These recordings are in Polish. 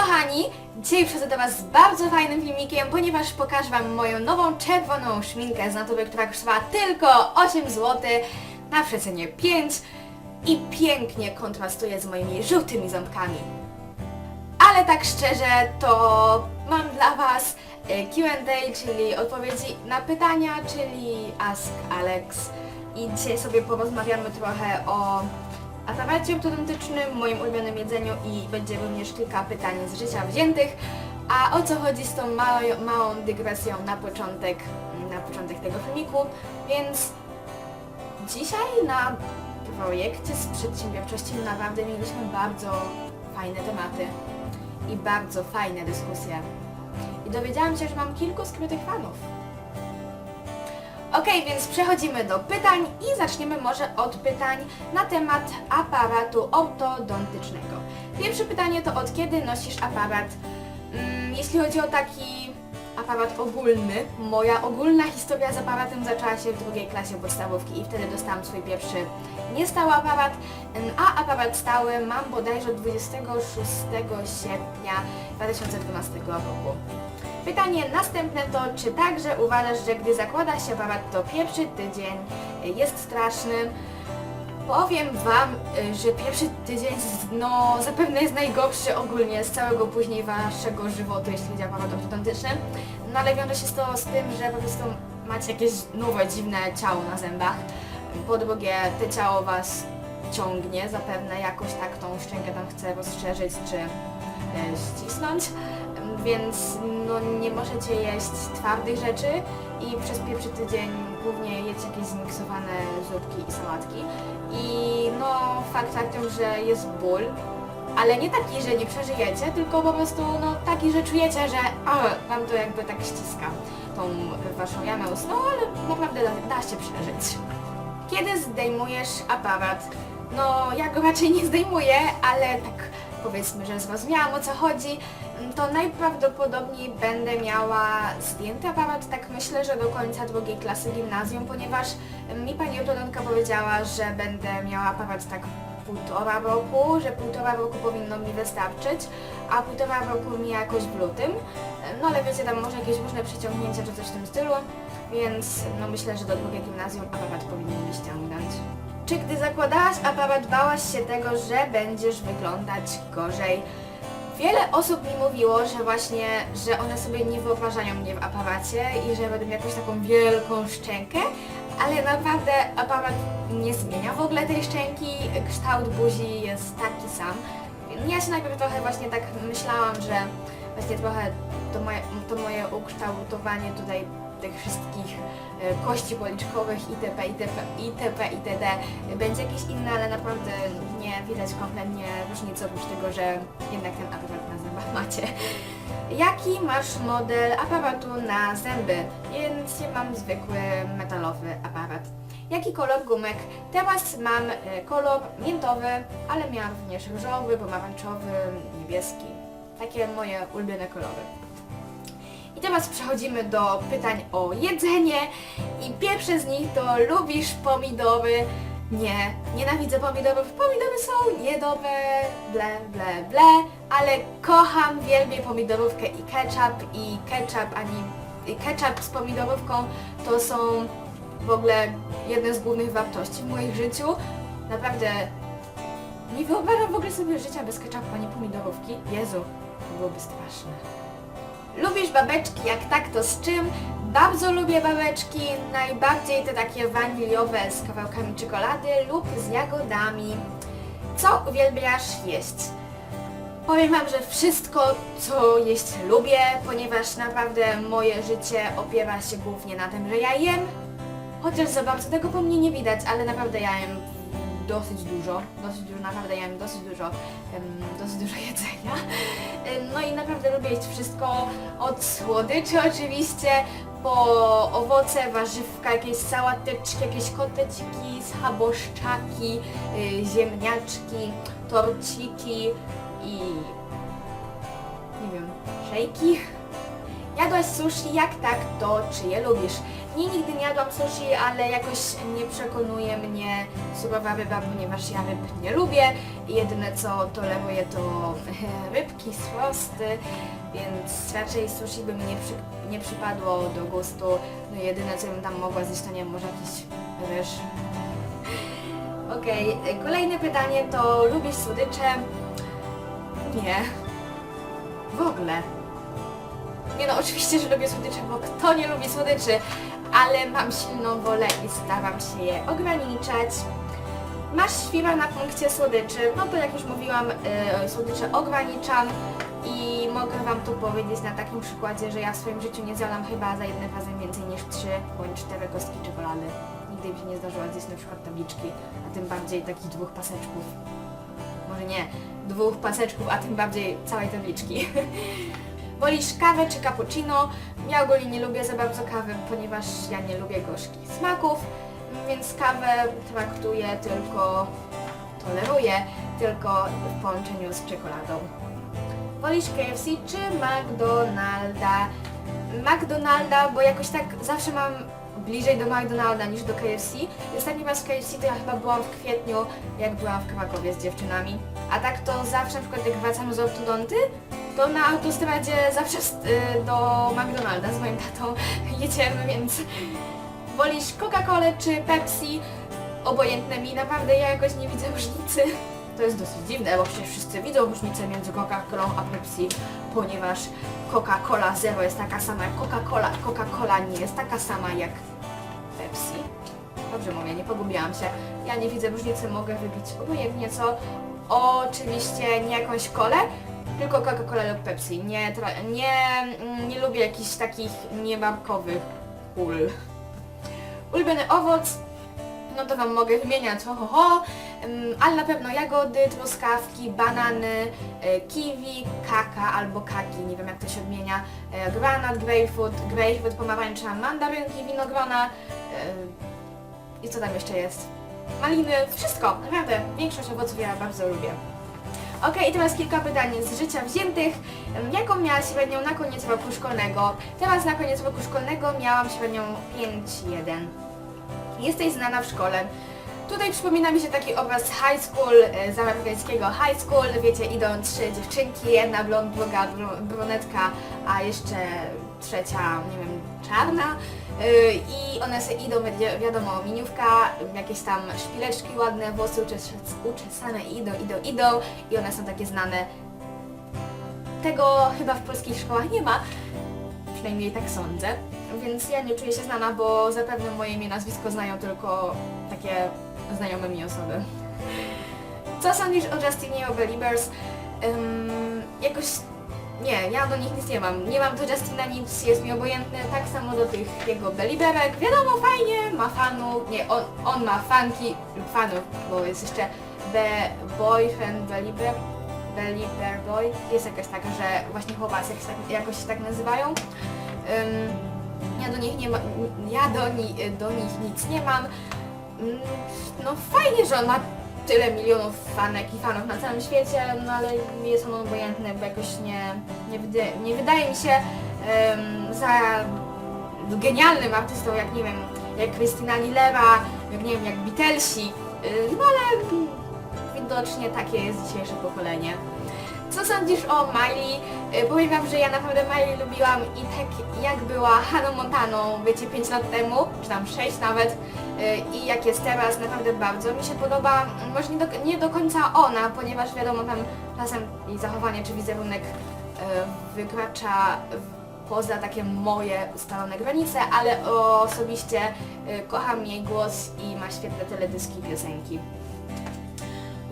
kochani! Dzisiaj przychodzę do Was z bardzo fajnym filmikiem, ponieważ pokażę Wam moją nową czerwoną szminkę z natury, która kosztowała tylko 8 zł na przecenie 5 i pięknie kontrastuje z moimi żółtymi ząbkami. Ale tak szczerze, to mam dla Was e, Q&A, czyli odpowiedzi na pytania, czyli Ask Alex. I dzisiaj sobie porozmawiamy trochę o aparacie ortodontycznym, moim ulubionym jedzeniu i będzie również kilka pytań z życia wziętych. A o co chodzi z tą małą, małą dygresją na początek, na początek tego filmiku, więc dzisiaj na projekcie z przedsiębiorczości naprawdę mieliśmy bardzo fajne tematy i bardzo fajne dyskusje. I dowiedziałam się, że mam kilku skrytych fanów. Okej, więc przechodzimy do pytań i zaczniemy może od pytań na temat aparatu ortodontycznego. Pierwsze pytanie to od kiedy nosisz aparat? Mm, jeśli chodzi o taki aparat ogólny, moja ogólna historia z aparatem zaczęła się w drugiej klasie podstawówki i wtedy dostałam swój pierwszy niestały aparat, mm, a aparat stały mam bodajże od 26 sierpnia 2012 roku. Pytanie następne to, czy także uważasz, że gdy zakłada się aparat, to pierwszy tydzień jest straszny? Powiem Wam, y, że pierwszy tydzień no, zapewne jest najgorszy ogólnie z całego później Waszego żywotu, jeśli chodzi o aparat ortodontyczny. No ale wiąże się to z tym, że po prostu macie jakieś nowe, dziwne ciało na zębach. Po drugie, te ciało Was ciągnie, zapewne jakoś tak tą szczękę tam chce rozszerzyć czy e, ścisnąć, więc no, nie możecie jeść twardych rzeczy i przez pierwszy tydzień głównie jecie jakieś zmiksowane zupki i sałatki. I no fakt faktem, że jest ból, ale nie taki, że nie przeżyjecie, tylko po prostu no taki, że czujecie, że a, wam to jakby tak ściska tą waszą jamę ustną, ale naprawdę da, da się przeżyć. Kiedy zdejmujesz aparat? No, ja go raczej nie zdejmuję, ale tak powiedzmy, że zrozumiałam o co chodzi, to najprawdopodobniej będę miała zdjęty aparat, tak myślę, że do końca drugiej klasy gimnazjum, ponieważ mi pani ortodontka powiedziała, że będę miała aparat tak półtora roku, że półtora roku powinno mi wystarczyć, a półtora roku mi jakoś w lutym. No ale wiecie, tam może jakieś różne przeciągnięcia czy coś w tym stylu, więc no myślę, że do drugiej gimnazjum aparat powinien mi ściągnąć. Czy gdy zakładałaś aparat, bałaś się tego, że będziesz wyglądać gorzej? Wiele osób mi mówiło, że właśnie, że one sobie nie wyobrażają mnie w aparacie i że będę miała jakąś taką wielką szczękę, ale naprawdę aparat nie zmienia w ogóle tej szczęki, kształt buzi jest taki sam. Ja się najpierw trochę właśnie tak myślałam, że właśnie trochę to moje, to moje ukształtowanie tutaj tych wszystkich e, kości policzkowych itp. itp. itp. itd. będzie jakieś inne, ale naprawdę nie widać kompletnie różnicy oprócz tego, że jednak ten aparat na zębach macie. Jaki masz model aparatu na zęby? Więc mam zwykły metalowy aparat. Jaki kolor gumek? Teraz mam e, kolor miętowy, ale miałam również różowy, pomarańczowy, niebieski. Takie moje ulubione kolory. I teraz przechodzimy do pytań o jedzenie i pierwsze z nich to lubisz pomidory? Nie, nienawidzę pomidorów. Pomidory są niedobre, ble, ble, ble, ale kocham, wielbię pomidorówkę i ketchup i ketchup ani ketchup z pomidorówką to są w ogóle jedne z głównych wartości w moim życiu. Naprawdę nie wyobrażam w ogóle sobie życia bez ketchupu ani pomidorówki. Jezu, to byłoby straszne. Lubisz babeczki? Jak tak, to z czym? Bardzo lubię babeczki, najbardziej te takie waniliowe z kawałkami czekolady lub z jagodami. Co uwielbiasz jeść? Powiem Wam, że wszystko, co jeść lubię, ponieważ naprawdę moje życie opiera się głównie na tym, że ja jem. Chociaż za bardzo tego po mnie nie widać, ale naprawdę ja jem dosyć dużo, dosyć dużo, naprawdę jem dosyć dużo, dosyć dużo jedzenia. No i naprawdę lubię jeść wszystko, od słodyczy oczywiście, po owoce, warzywka, jakieś sałateczki, jakieś koteciki, schaboszczaki, y, ziemniaczki, torciki i nie wiem, szejki. Jadłaś sushi? Jak tak, to czy je lubisz? Nie, nigdy nie jadłam sushi, ale jakoś nie przekonuje mnie surowa ryba, ponieważ ja ryb nie lubię jedyne co toleruję to rybki z frosty, więc raczej sushi by mi nie, przy, nie przypadło do gustu. No jedyne co bym tam mogła zjeść to nie wiem, może jakiś ryż. Okej, kolejne pytanie to lubisz słodycze? Nie. W ogóle. Nie no, oczywiście, że lubię słodycze, bo kto nie lubi słodyczy, ale mam silną wolę i staram się je ograniczać. Masz świra na punkcie słodyczy, no to jak już mówiłam, y, słodycze ograniczam i mogę Wam tu powiedzieć na takim przykładzie, że ja w swoim życiu nie zjadłam chyba za jednym razem więcej niż 3 bądź 4 kostki czekolady. Nigdy mi się nie zdarzyło zjeść na przykład tabliczki, a tym bardziej takich dwóch paseczków. Może nie dwóch paseczków, a tym bardziej całej tabliczki. Wolisz kawę czy cappuccino? Ja ogólnie nie lubię za bardzo kawy, ponieważ ja nie lubię gorzkich smaków, więc kawę traktuję tylko, toleruję tylko w połączeniu z czekoladą. Wolisz KFC czy McDonalda? McDonalda, bo jakoś tak zawsze mam bliżej do McDonalda niż do KFC. Ostatni raz w KFC to ja chyba byłam w kwietniu, jak byłam w Krakowie z dziewczynami. A tak to zawsze na przykład jak wracam z ortodonty, to na autostradzie zawsze y, do McDonalda z moim tatą jedziemy, więc wolisz Coca-Colę czy Pepsi? Obojętne mi, naprawdę ja jakoś nie widzę różnicy. To jest dosyć dziwne, bo przecież wszyscy widzą różnicę między Coca-Colą a Pepsi, ponieważ Coca-Cola Zero jest taka sama jak Coca-Cola, Coca-Cola nie jest taka sama jak Pepsi. Dobrze mówię, nie pogubiłam się. Ja nie widzę różnicy, mogę wypić obojętnie co. Oczywiście nie jakąś kolę, tylko Coca-Cola lub Pepsi. Nie, nie, mm, nie lubię jakichś takich niemarkowych kul. Ulubiony owoc, no to Wam mogę wymieniać, ho, ho, ho, ale na pewno jagody, truskawki, banany, e, kiwi, kaka albo kaki, nie wiem jak to się odmienia, e, granat, grapefruit, grapefruit, pomarańcza, mandarynki, winogrona e, i co tam jeszcze jest? Maliny, wszystko, naprawdę, większość owoców ja bardzo lubię. Okej, i teraz kilka pytań z życia wziętych. Jaką miałaś średnią na koniec roku szkolnego? Teraz na koniec roku szkolnego miałam średnią 5,1. Jesteś znana w szkole. Tutaj przypomina mi się taki obraz high school, e, z amerykańskiego high school. Wiecie, idą trzy dziewczynki, jedna blond, druga bru- brunetka, a jeszcze trzecia, nie wiem, czarna. E, I one sobie idą, będzie, wiadomo, miniówka, jakieś tam szpileczki ładne, włosy uczes uczesane, idą, idą, idą i one są takie znane. Tego chyba w polskich szkołach nie ma, przynajmniej tak sądzę. Więc ja nie czuję się znana, bo zapewne moje imię, nazwisko znają tylko takie znajome mi osoby. Co sądzisz o Justinie o Beliebers? Ym, jakoś nie, ja do nich nic nie mam. Nie mam do Justina nic, jest mi obojętny, tak samo do tych jego Belieberek. Wiadomo, fajnie, ma fanów, nie, on, on ma fanki fanów, bo jest jeszcze The Boyfriend Belieber, Belieber Boy. Jest jakaś taka, że właśnie chłopacy jakoś tak, jakoś się tak nazywają. Ym, ja do nich nie ma, ja do, ni, do nich nic nie mam. Mm, No fajnie, że on ma tyle milionów fanek i fanów na całym świecie, no ale jest on obojętny, bo jakoś nie, nie, wydaje, nie wydaje mi się em, za genialnym artystą, jak nie wiem, jak Christina Aguilera, jak nie wiem, jak Beatlesi, y, no ale widocznie takie jest dzisiejsze pokolenie. Co sądzisz o Miley? Y, Powiem wam, że ja naprawdę Miley lubiłam i tak jak była Hannah Montaną, wiecie, 5 lat temu, czy tam 6 nawet, y, i jak jest teraz, naprawdę bardzo mi się podoba. Może nie do, nie do końca ona, ponieważ wiadomo, tam czasem jej zachowanie czy wizerunek y, wykracza poza takie moje ustalone granice, ale osobiście kocham jej głos i ma świetne teledyski piosenki.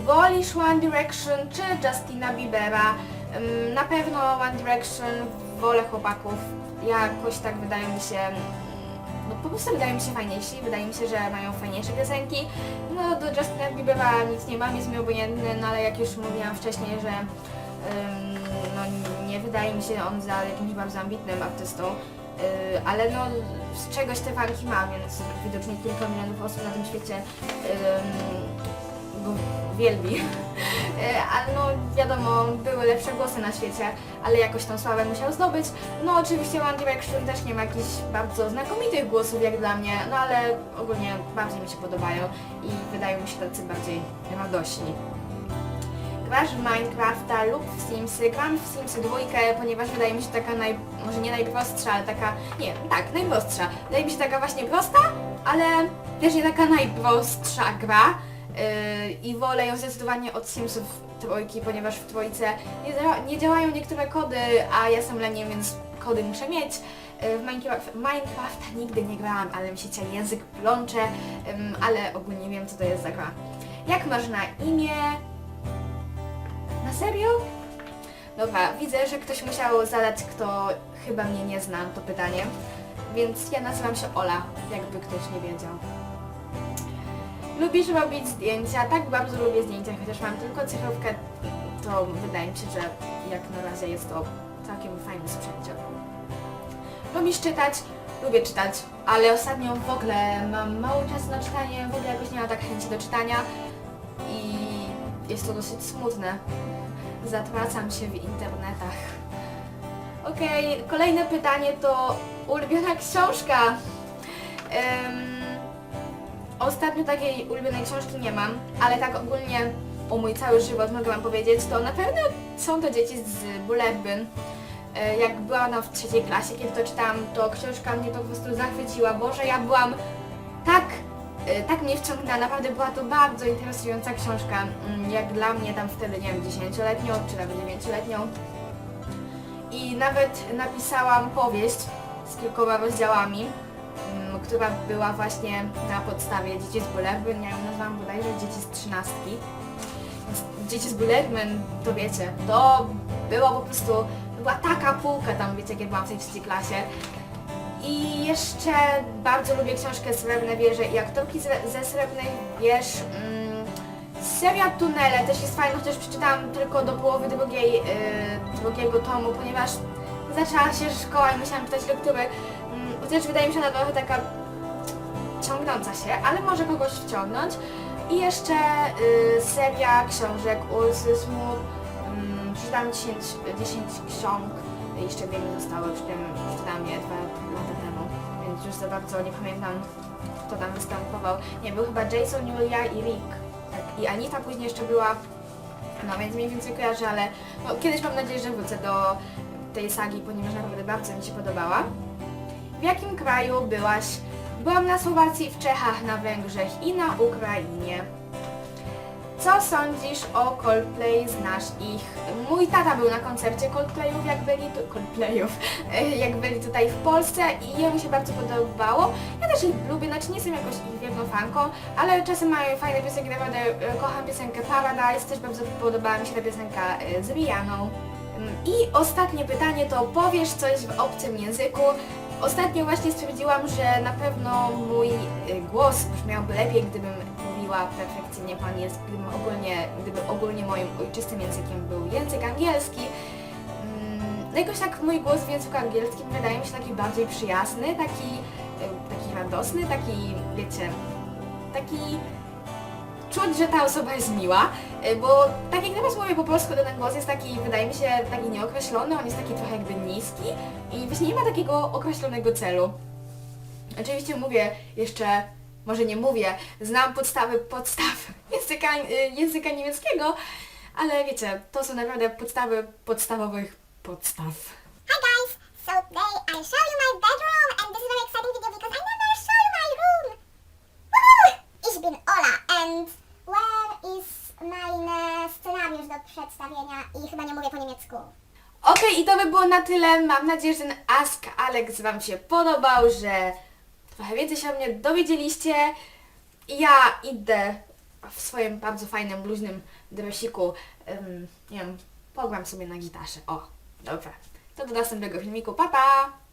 Wolisz One Direction czy Justina Biebera? Na pewno One Direction, wolę chłopaków. Jakoś tak wydają mi się, mm, no po prostu wydają mi się fajniejsi, wydaje mi się, że mają fajniejsze piosenki. No do Justina Biebera nic nie mam, jest mi obojętny, no ale jak już mówiłam wcześniej, że no nie wydaje mi się on za jakimś bardzo ambitnym artystą. Yy, ale no z czegoś te fanki ma, więc widocznie kilka milionów osób na tym świecie ym, go wielbi. E, Ale no wiadomo, były lepsze głosy na świecie, ale jakoś tą sławę musiał zdobyć. No oczywiście One Direction też nie ma jakichś bardzo znakomitych głosów jak dla mnie, no ale ogólnie bardziej mi się podobają i wydają mi się tacy bardziej radośni. Grasz w Minecrafta lub w Simsy. Gram w Simsy dwójkę, ponieważ wydaje mi się taka naj... może nie najprostsza, ale taka... Nie, tak, najprostsza. Wydaje mi się taka właśnie prosta, ale też nie taka najprostsza gra. Yy, I wolę ją zdecydowanie od Simsów trójki, ponieważ w trójce nie, nie działają niektóre kody, a ja jestem leniem, więc kody muszę mieć. Yy, W Minecraft, Minecrafta nigdy nie grałam, ale mi się cię język plącze, ale ogólnie wiem co to jest za gra. Jak masz na imię? Na serio? Dobra, widzę, że ktoś musiał zadać, kto chyba mnie nie zna, to pytanie. Więc ja nazywam się Ola, jakby ktoś nie wiedział. Lubisz robić zdjęcia? Tak, bardzo lubię zdjęcia, chociaż mam tylko cyfrówkę, to wydaje mi się, że jak na razie jest to całkiem fajny sprzęcior. Lubisz czytać? Lubię czytać, ale ostatnio w ogóle mam mało czasu na czytanie, w ogóle jakoś nie mam tak chęci do czytania i jest to dosyć smutne. Zatracam się w internetach. Okej, kolejne pytanie to ulubiona książka. Em, ostatnio takiej ulubionej książki nie mam, ale tak ogólnie o mój cały żywot mogę wam powiedzieć, to na pewno są to dzieci z Bullerbyn. E, Jak byłam na w trzeciej klasie, kiedy to czytałam, to książka mnie to po prostu zachwyciła. Boże, ja byłam tak, e, tak mnie wciągnęła, naprawdę była to bardzo interesująca książka, mm, jak dla mnie tam wtedy, nie wiem, 10-letnią czy nawet 9-letnią. I nawet napisałam powieść z kilkoma rozdziałami, która była właśnie na podstawie Dzieci z Bullerbyn, ja ją nazwałam bodajże Dzieci z trzynastki. Dzieci z Bullerbyn, to wiecie, to było po prostu, była taka półka tam, wiecie, kiedy byłam w tej trzeciej klasie. I jeszcze bardzo lubię książkę Srebrne Wieże i aktorki ze, ze Srebrnych Wież. Mm, seria Tunele też jest fajna, chociaż przeczytałam tylko do połowy drugiej, yy, drugiego tomu, ponieważ zaczęła się szkoła i musiałam czytać lektury. Mm, chociaż wydaje mi się ona trochę taka ciągnąca się, ale może kogoś wciągnąć. I jeszcze y, seria książek Ursy Smur. Mm, przeczytałam 10, 10 ksiąg, jeszcze wiele zostało, przy tym przeczytałam je dwa lata temu, więc już za bardzo nie pamiętam kto tam występował. Nie, był chyba Jason, Julia i Rick. Tak, i Anita później jeszcze była, no więc mniej więcej kojarzę, ale no, kiedyś mam nadzieję, że wrócę do tej sagi, ponieważ naprawdę bardzo mi się podobała. W jakim kraju byłaś? Byłam na Słowacji, w Czechach, na Węgrzech i na Ukrainie. Co sądzisz o Coldplay? Znasz ich? Mój tata był na koncercie Coldplayów, jak byli tu... Coldplayów, jak byli tutaj w Polsce i jemu się bardzo podobało. Ja też ich lubię, znaczy nie jestem jakoś ich wielką fanką, ale czasem mają fajne piosenki, naprawdę e, kocham piosenkę Paradise, też bardzo podobała mi się ta piosenka e, z Rihanną. Mm, I ostatnie pytanie to powiesz coś w obcym języku. Ostatnio właśnie stwierdziłam, że na pewno mój y, głos brzmiałby lepiej, gdybym mówiła perfekcyjnie po angielsku, gdybym ogólnie, gdyby ogólnie moim ojczystym językiem był język angielski. Mm, No jakoś tak mój głos w języku angielskim wydaje mi się taki bardziej przyjazny, taki, y, taki radosny, taki, wiecie, taki czuć, że ta osoba jest miła, bo tak jak teraz mówię po polsku, ten głos jest taki, wydaje mi się, taki nieokreślony, on jest taki trochę jakby niski i właśnie nie ma takiego określonego celu. Oczywiście mówię jeszcze, może nie mówię, znam podstawy podstaw języka, y, języka niemieckiego, ale wiecie, to są naprawdę podstawy podstawowych podstaw. Hi guys! So today I'll show you my bedroom and this is exciting video because I never show you my room! Woohoo! Ich bin Ola and where is my scenariusz do przedstawienia i chyba nie mówię po niemiecku. Okej, i to by było na tyle. Mam nadzieję, że ten Ask Alex Wam się podobał, że trochę więcej się o mnie dowiedzieliście. Ja idę w swoim bardzo fajnym, luźnym dresiku, nie wiem, pogram sobie na gitarze. O, dobrze. To do następnego filmiku. Pa, pa!